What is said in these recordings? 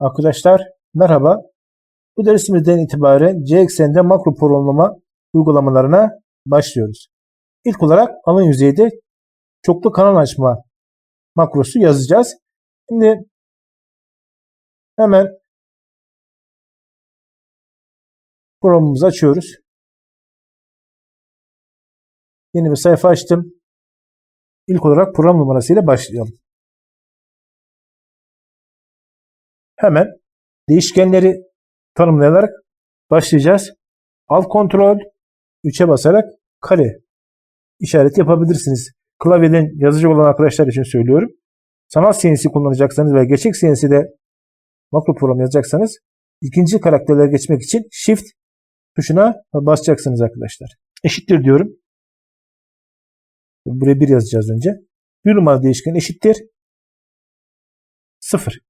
Arkadaşlar merhaba. Bu dersimizden itibaren C ekseninde makro programlama uygulamalarına başlıyoruz. İlk olarak alan yüzeyde çoklu kanal açma makrosu yazacağız. Şimdi hemen programımızı açıyoruz. Yeni bir sayfa açtım. İlk olarak program numarasıyla başlayalım. Hemen değişkenleri tanımlayarak başlayacağız. Alt kontrol 3'e basarak kare işareti yapabilirsiniz. Klavyeden yazıcı olan arkadaşlar için söylüyorum. Sanal CNC kullanacaksanız ve gerçek CNC'de makro program yazacaksanız ikinci karakterlere geçmek için Shift tuşuna basacaksınız arkadaşlar. Eşittir diyorum. Buraya 1 yazacağız önce. Bir numaralı değişken eşittir. 0.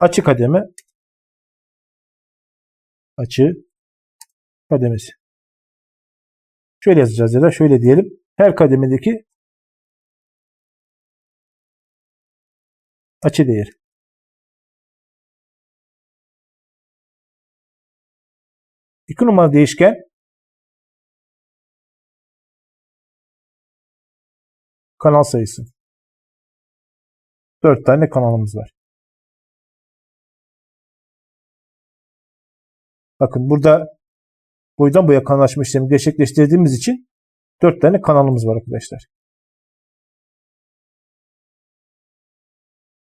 Açı kademe. Açı kademesi. Şöyle yazacağız ya da şöyle diyelim. Her kademedeki açı değeri. İki numaralı değişken kanal sayısı. Dört tane kanalımız var. Bakın burada boydan boya kanallaşma işlemi gerçekleştirdiğimiz için 4 tane kanalımız var arkadaşlar.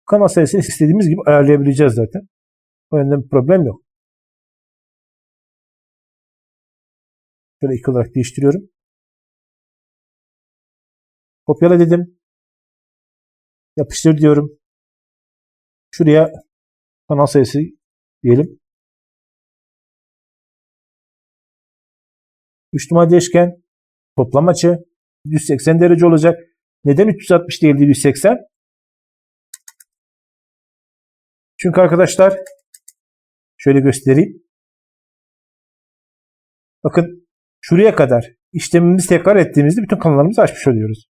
Kanal sayısını istediğimiz gibi ayarlayabileceğiz zaten. O yönden bir problem yok. Şöyle iki olarak değiştiriyorum. Kopyala dedim. Yapıştır diyorum. Şuraya kanal sayısı diyelim. 3 numaralı değişken toplam açı 180 derece olacak. Neden 360 değil de 180? Çünkü arkadaşlar şöyle göstereyim. Bakın şuraya kadar işlemimizi tekrar ettiğimizde bütün kanallarımızı açmış oluyoruz.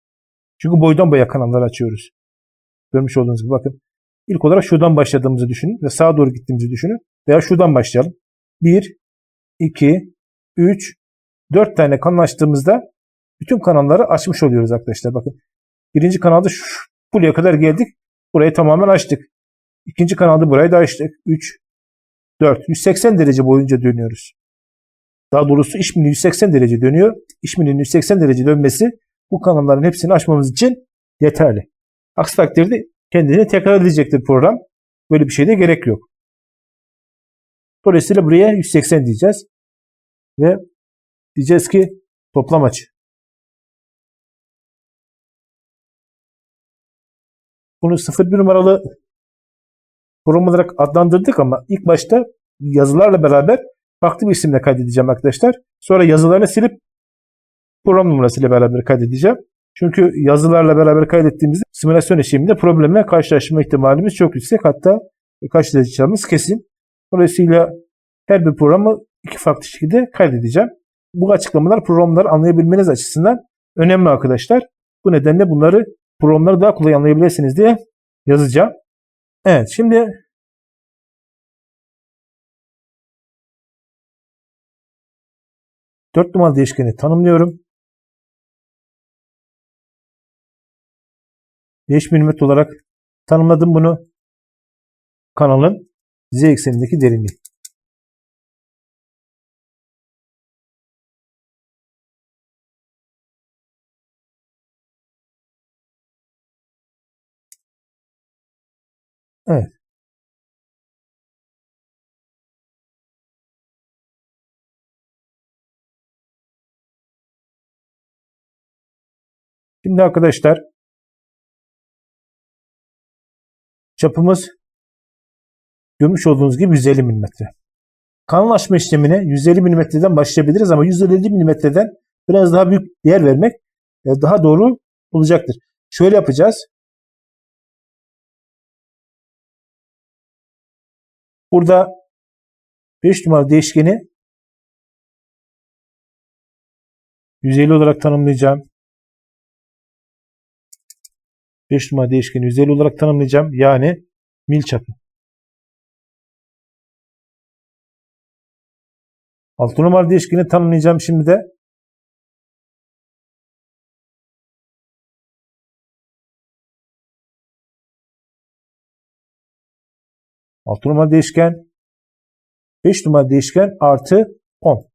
Çünkü boydan boya kanalları açıyoruz. Görmüş olduğunuz gibi bakın. İlk olarak şuradan başladığımızı düşünün ve sağa doğru gittiğimizi düşünün. Veya şuradan başlayalım. 1, 2, 3, 4 tane kanal açtığımızda bütün kanalları açmış oluyoruz arkadaşlar. Bakın birinci kanalda şu, buraya kadar geldik. Burayı tamamen açtık. İkinci kanalda burayı da açtık. 3, 4, 180 derece boyunca dönüyoruz. Daha doğrusu iş mini 180 derece dönüyor. İş minin 180 derece dönmesi bu kanalların hepsini açmamız için yeterli. Aksi takdirde kendini tekrar edecektir program. Böyle bir şeyde gerek yok. Dolayısıyla buraya 180 diyeceğiz. Ve diyeceğiz ki toplam açı. Bunu 01 numaralı program olarak adlandırdık ama ilk başta yazılarla beraber farklı bir isimle kaydedeceğim arkadaşlar. Sonra yazılarını silip program numarasıyla beraber kaydedeceğim. Çünkü yazılarla beraber kaydettiğimizde simülasyon işleminde problemle karşılaşma ihtimalimiz çok yüksek. Hatta karşılaşacağımız kesin. Dolayısıyla her bir programı iki farklı şekilde kaydedeceğim. Bu açıklamalar programları anlayabilmeniz açısından önemli arkadaşlar. Bu nedenle bunları programları daha kolay anlayabilirsiniz diye yazacağım. Evet şimdi dört numaralı değişkeni tanımlıyorum. 5 mm olarak tanımladım bunu. Kanalın z eksenindeki derinliği. Evet. Şimdi arkadaşlar çapımız görmüş olduğunuz gibi 150 mm. Kanal açma işlemine 150 mm'den başlayabiliriz ama 150 mm'den biraz daha büyük değer vermek e, daha doğru olacaktır. Şöyle yapacağız. Burada 5 numaralı değişkeni 150 olarak tanımlayacağım. 5 numara değişkeni 150 olarak tanımlayacağım. Yani mil çapı. 6 numara değişkeni tanımlayacağım şimdi de. Altı numaralı değişken 5 numaralı değişken artı 10.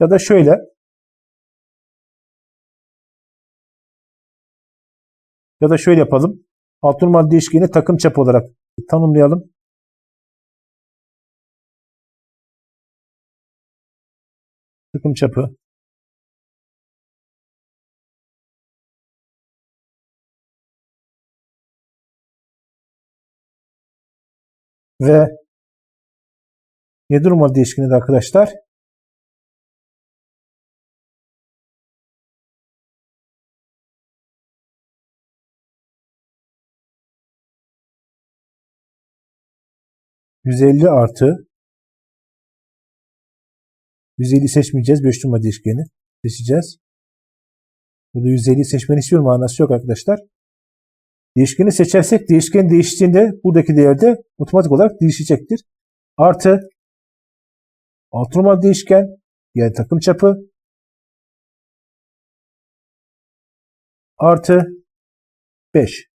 Ya da şöyle ya da şöyle yapalım. 6 numaralı değişkeni takım çapı olarak tanımlayalım. Takım çapı ve 7 numaralı değişkeni de arkadaşlar %50 artı 150 seçmeyeceğiz. 5 numara değişkeni seçeceğiz. Burada 150'yi seçmeni istiyorum. Manası yok arkadaşlar. Değişkeni seçersek değişken değiştiğinde buradaki değerde otomatik olarak değişecektir. Artı 6 numaralı değişken yani takım çapı artı 5.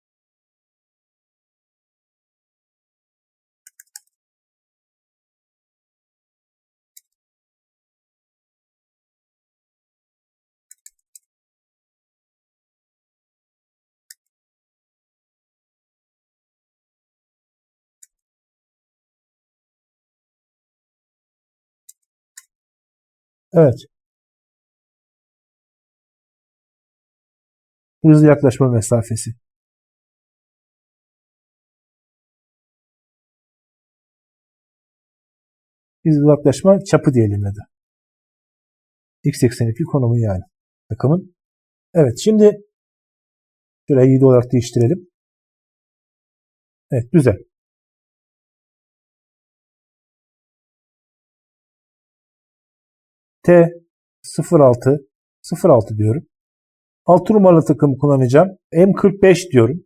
Evet. Hızlı yaklaşma mesafesi. Hızlı yaklaşma çapı diyelim ya da. X eksenindeki konumu yani. Takımın. Evet şimdi şurayı 7 olarak değiştirelim. Evet güzel. T 06 06 diyorum. 6 numaralı takımı kullanacağım. M45 diyorum.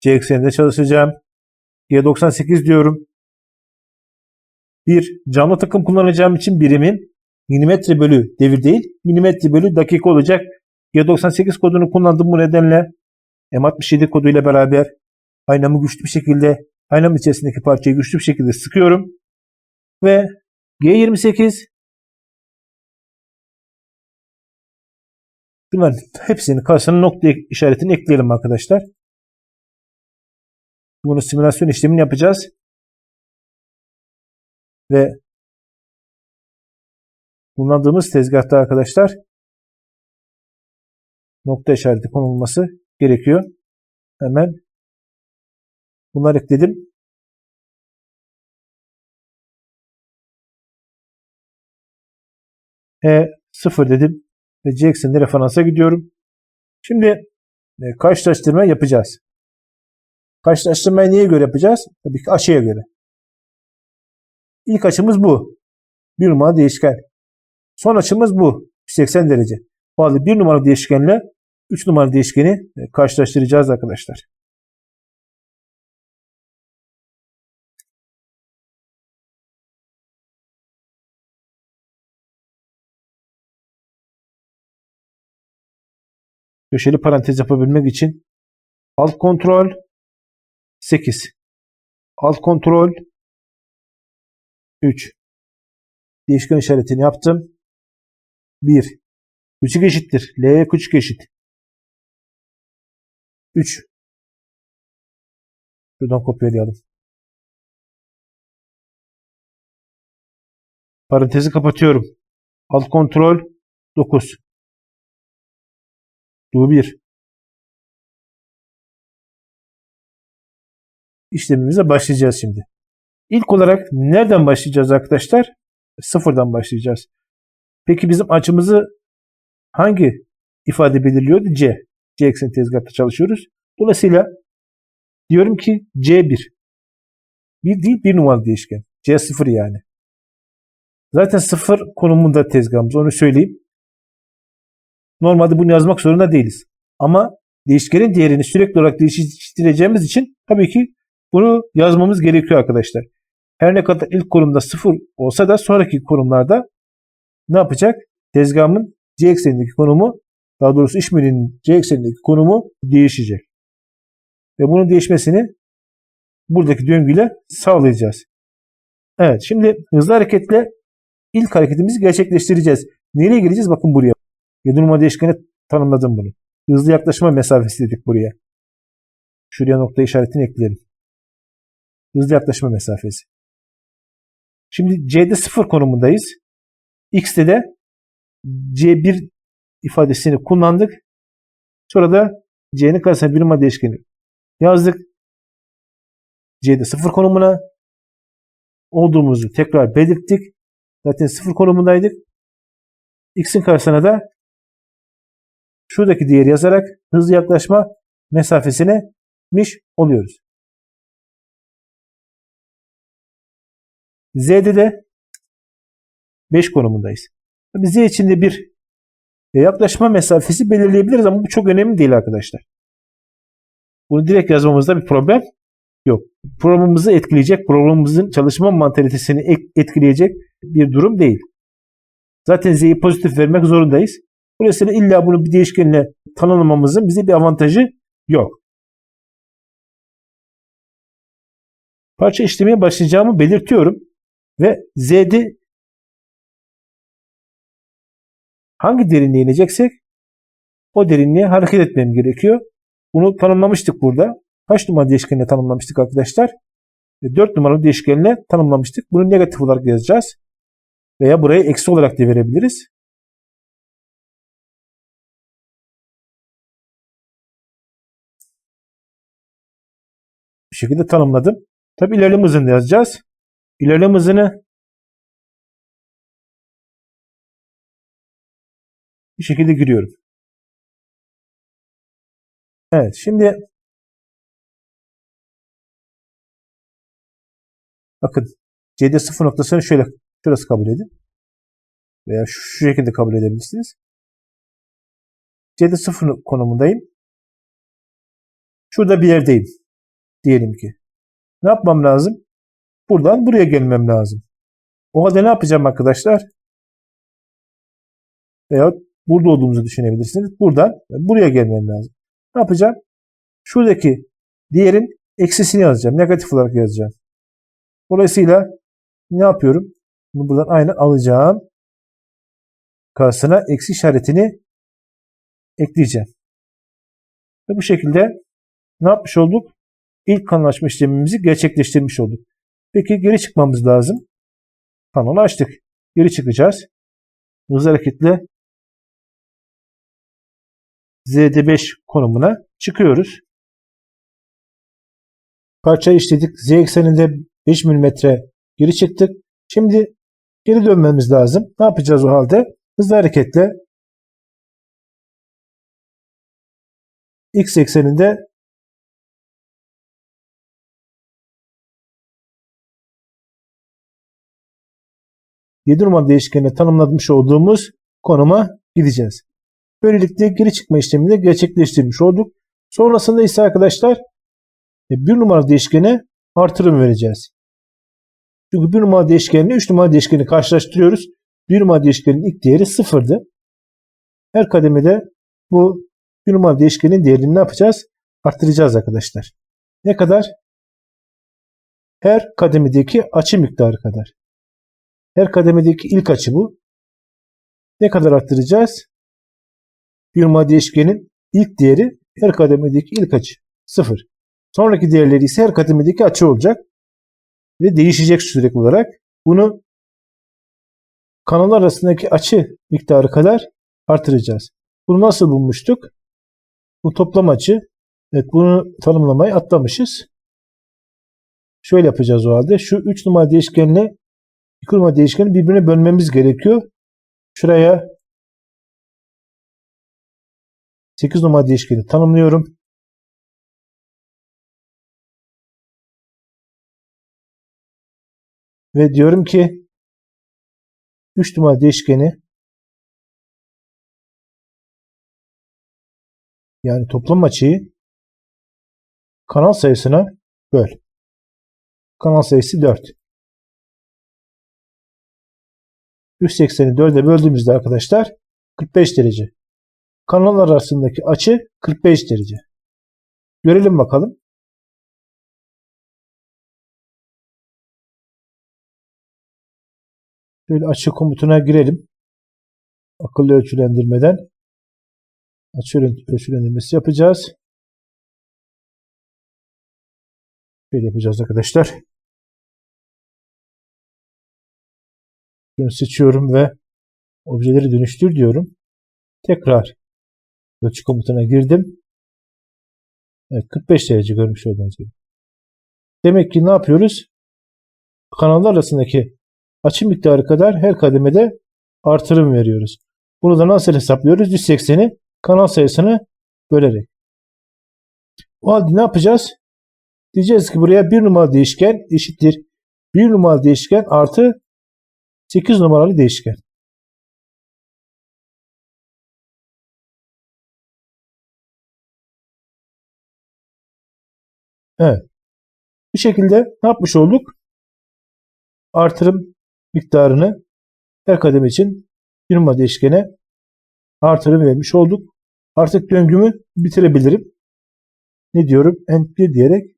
C ekseninde çalışacağım. G98 diyorum. Bir canlı takım kullanacağım için birimin milimetre bölü devir değil, milimetre bölü dakika olacak. G98 kodunu kullandım bu nedenle M67 koduyla beraber aynamı güçlü bir şekilde aynamın içerisindeki parçayı güçlü bir şekilde sıkıyorum. Ve G28 Bunların hepsini karşısına nokta işaretini ekleyelim arkadaşlar. Bunu simülasyon işlemini yapacağız. Ve kullandığımız tezgahta arkadaşlar nokta işareti konulması gerekiyor. Hemen bunları ekledim. E0 dedim ve ekseninde referansa gidiyorum. Şimdi e, karşılaştırma yapacağız. Karşılaştırmayı niye göre yapacağız? Tabii ki açıya göre. İlk açımız bu. Bir numaralı değişken. Son açımız bu. 180 derece. Bazı bir numaralı değişkenle 3 numaralı değişkeni e, karşılaştıracağız arkadaşlar. Köşeli parantez yapabilmek için alt kontrol 8 alt kontrol 3 değişken işaretini yaptım. 1 küçük eşittir. L küçük eşit. 3 şuradan kopyalayalım. Parantezi kapatıyorum. Alt kontrol 9 Du 1. İşlemimize başlayacağız şimdi. İlk olarak nereden başlayacağız arkadaşlar? Sıfırdan başlayacağız. Peki bizim açımızı hangi ifade belirliyordu? C. C eksen tezgahta çalışıyoruz. Dolayısıyla diyorum ki C1. Bir değil bir numaralı değişken. C0 yani. Zaten sıfır konumunda tezgahımız onu söyleyeyim. Normalde bunu yazmak zorunda değiliz. Ama değişkenin değerini sürekli olarak değiştireceğimiz için tabii ki bunu yazmamız gerekiyor arkadaşlar. Her ne kadar ilk konumda sıfır olsa da sonraki konumlarda ne yapacak? Tezgahımın C eksenindeki konumu daha doğrusu iş menünün C eksenindeki konumu değişecek. Ve bunun değişmesini buradaki döngüyle sağlayacağız. Evet şimdi hızlı hareketle ilk hareketimizi gerçekleştireceğiz. Nereye geleceğiz? Bakın buraya. 7 numara değişkeni tanımladım bunu. Hızlı yaklaşma mesafesi dedik buraya. Şuraya nokta işaretini ekleyelim. Hızlı yaklaşma mesafesi. Şimdi C'de 0 konumundayız. X'te de C1 ifadesini kullandık. Sonra da C'nin karşısına bir numara değişkeni yazdık. C'de 0 konumuna olduğumuzu tekrar belirttik. Zaten 0 konumundaydık. X'in karşısına da şuradaki değeri yazarak hızlı yaklaşma mesafesine miş oluyoruz. Z'de de 5 konumundayız. Tabii Z içinde bir yaklaşma mesafesi belirleyebiliriz ama bu çok önemli değil arkadaşlar. Bunu direkt yazmamızda bir problem yok. Programımızı etkileyecek, programımızın çalışma mantalitesini etkileyecek bir durum değil. Zaten Z'yi pozitif vermek zorundayız. Dolayısıyla illa bunu bir değişkenle tanımlamamızın bize bir avantajı yok. Parça işlemeye başlayacağımı belirtiyorum. Ve Z'de hangi derinliğe ineceksek o derinliğe hareket etmem gerekiyor. Bunu tanımlamıştık burada. Kaç numara değişkenle tanımlamıştık arkadaşlar? 4 numaralı değişkenle tanımlamıştık. Bunu negatif olarak yazacağız. Veya buraya eksi olarak da verebiliriz. Şekilde tanımladım. Tabi ilerleme hızını yazacağız. İlerleme hızını bir şekilde giriyorum. Evet şimdi bakın C'de sıfır noktasını şöyle şurası kabul edin. Veya şu, şu şekilde kabul edebilirsiniz. C'de sıfır konumundayım. Şurada bir yerdeyim. Diyelim ki. Ne yapmam lazım? Buradan buraya gelmem lazım. O halde ne yapacağım arkadaşlar? Veya burada olduğumuzu düşünebilirsiniz. Buradan buraya gelmem lazım. Ne yapacağım? Şuradaki diğerin eksisini yazacağım. Negatif olarak yazacağım. Dolayısıyla ne yapıyorum? Bunu buradan aynen alacağım. Karşısına eksi işaretini ekleyeceğim. Ve bu şekilde ne yapmış olduk? İlk kanallaşma işlemimizi gerçekleştirmiş olduk. Peki geri çıkmamız lazım. Kanalı açtık. Geri çıkacağız. Hızlı hareketle ZD5 konumuna çıkıyoruz. Parçayı işledik. Z ekseninde 5 mm geri çıktık. Şimdi geri dönmemiz lazım. Ne yapacağız o halde? Hızlı hareketle X ekseninde yedi numaralı değişkenine tanımlamış olduğumuz konuma gideceğiz. Böylelikle geri çıkma işlemini gerçekleştirmiş olduk. Sonrasında ise arkadaşlar e, bir numaralı değişkene artırım vereceğiz. Çünkü bir numaralı değişkenle 3 numaralı değişkeni karşılaştırıyoruz. Bir numaralı değişkenin ilk değeri sıfırdı. Her kademede bu bir numaralı değişkenin değerini ne yapacağız? Arttıracağız arkadaşlar. Ne kadar? Her kademedeki açı miktarı kadar. Her kademedeki ilk açı bu. Ne kadar arttıracağız? Bir numaralı değişkenin ilk değeri her kademedeki ilk açı. Sıfır. Sonraki değerleri ise her kademedeki açı olacak. Ve değişecek sürekli olarak. Bunu kanallar arasındaki açı miktarı kadar artıracağız. Bunu nasıl bulmuştuk? Bu toplam açı. Evet bunu tanımlamayı atlamışız. Şöyle yapacağız o halde. Şu 3 numara değişkenle 2 numara değişkeni birbirine bölmemiz gerekiyor. Şuraya 8 numara değişkeni tanımlıyorum. Ve diyorum ki 3 numara değişkeni yani toplam açıyı kanal sayısına böl. Kanal sayısı 4. 180'i 4'e böldüğümüzde arkadaşlar 45 derece. Kanallar arasındaki açı 45 derece. Görelim bakalım. Şöyle açı komutuna girelim. Akıllı ölçülendirmeden açı ölçülendirmesi yapacağız. Böyle yapacağız arkadaşlar. Bunu seçiyorum ve objeleri dönüştür diyorum. Tekrar ölçü komutuna girdim. Evet 45 derece görmüş olduğunuz gibi. Demek ki ne yapıyoruz? Kanallar arasındaki açı miktarı kadar her kademede artırım veriyoruz. Bunu da nasıl hesaplıyoruz? 180'i kanal sayısını bölerek. O halde ne yapacağız? Diyeceğiz ki buraya 1 numaralı değişken eşittir. 1 numaralı değişken artı 8 numaralı değişken. Evet. Bu şekilde ne yapmış olduk? Artırım miktarını her kademe için bir numara değişkene artırım vermiş olduk. Artık döngümü bitirebilirim. Ne diyorum? End 1 diyerek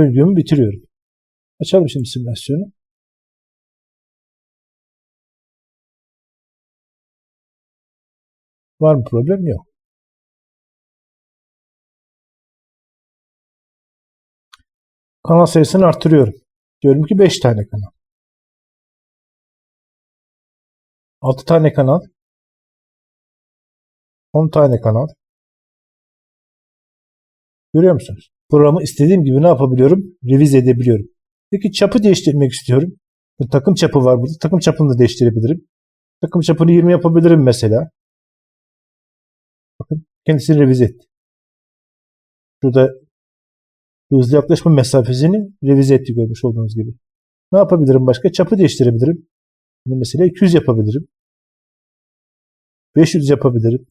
döngümü bitiriyorum. Açalım şimdi simülasyonu. Var mı problem? Yok. Kanal sayısını arttırıyorum. Diyorum ki 5 tane kanal. 6 tane kanal. 10 tane kanal. Görüyor musunuz? Programı istediğim gibi ne yapabiliyorum? Revize edebiliyorum. Peki çapı değiştirmek istiyorum. Bir takım çapı var burada. Takım çapını da değiştirebilirim. Takım çapını 20 yapabilirim mesela. Bakın kendisini revize etti. Şurada hızlı yaklaşma mesafesini revize etti görmüş olduğunuz gibi. Ne yapabilirim başka? Çapı değiştirebilirim. Mesela 200 yapabilirim. 500 yapabilirim.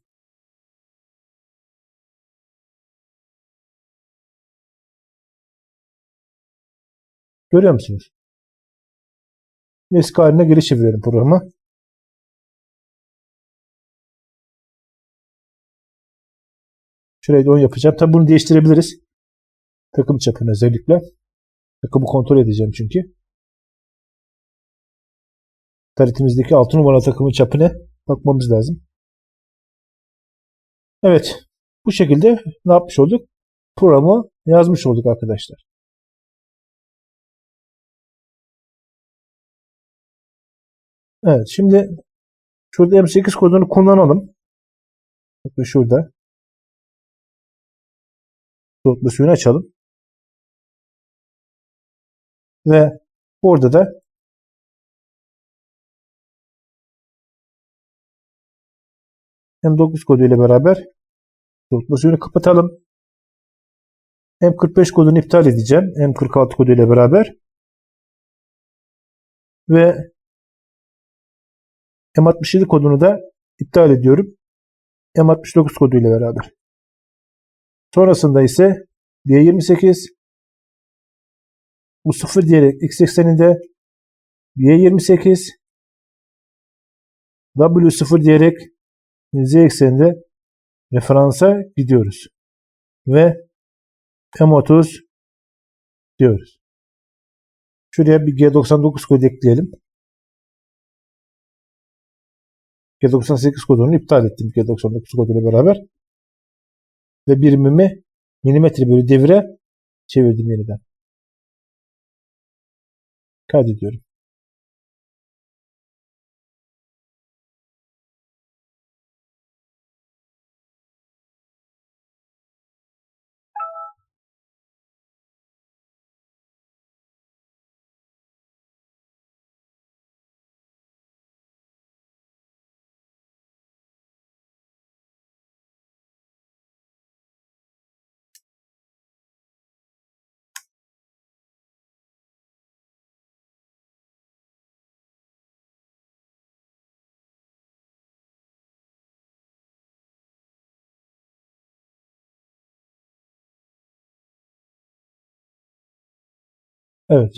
Görüyor musunuz? Eski haline geri çevirelim programı. Şurayı da 10 yapacağım. Tabi bunu değiştirebiliriz. Takım çapını özellikle. Takımı kontrol edeceğim çünkü. Taritimizdeki 6 numara takımın çapı ne? Bakmamız lazım. Evet. Bu şekilde ne yapmış olduk? Programı yazmış olduk arkadaşlar. Evet. Şimdi şurada M8 kodunu kullanalım. Bakın şurada. Soğutma suyunu açalım. Ve orada da M9 kodu ile beraber soğutma suyunu kapatalım. M45 kodunu iptal edeceğim. M46 kodu ile beraber. Ve M67 kodunu da iptal ediyorum. M69 kodu ile beraber. Sonrasında ise D28 bu 0 diyerek X80'inde Y28 W0 diyerek Z ekseninde referansa gidiyoruz. Ve M30 diyoruz. Şuraya bir G99 kod ekleyelim. G98 kodunu iptal ettim G99 koduyla beraber. Ve birimimi milimetre bölü devire çevirdim yeniden. Kaydediyorum. Evet.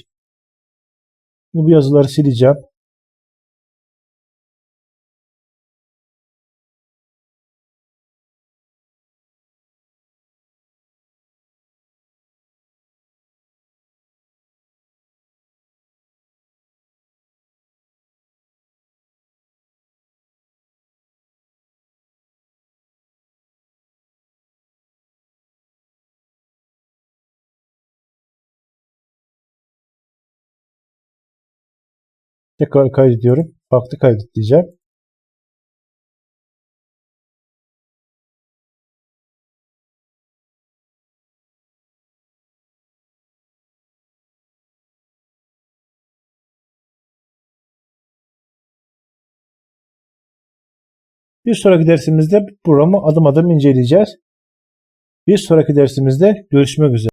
Bu yazıları sileceğim. Tekrar kaydediyorum. Farklı kaydet diyeceğim. Bir sonraki dersimizde programı adım adım inceleyeceğiz. Bir sonraki dersimizde görüşmek üzere.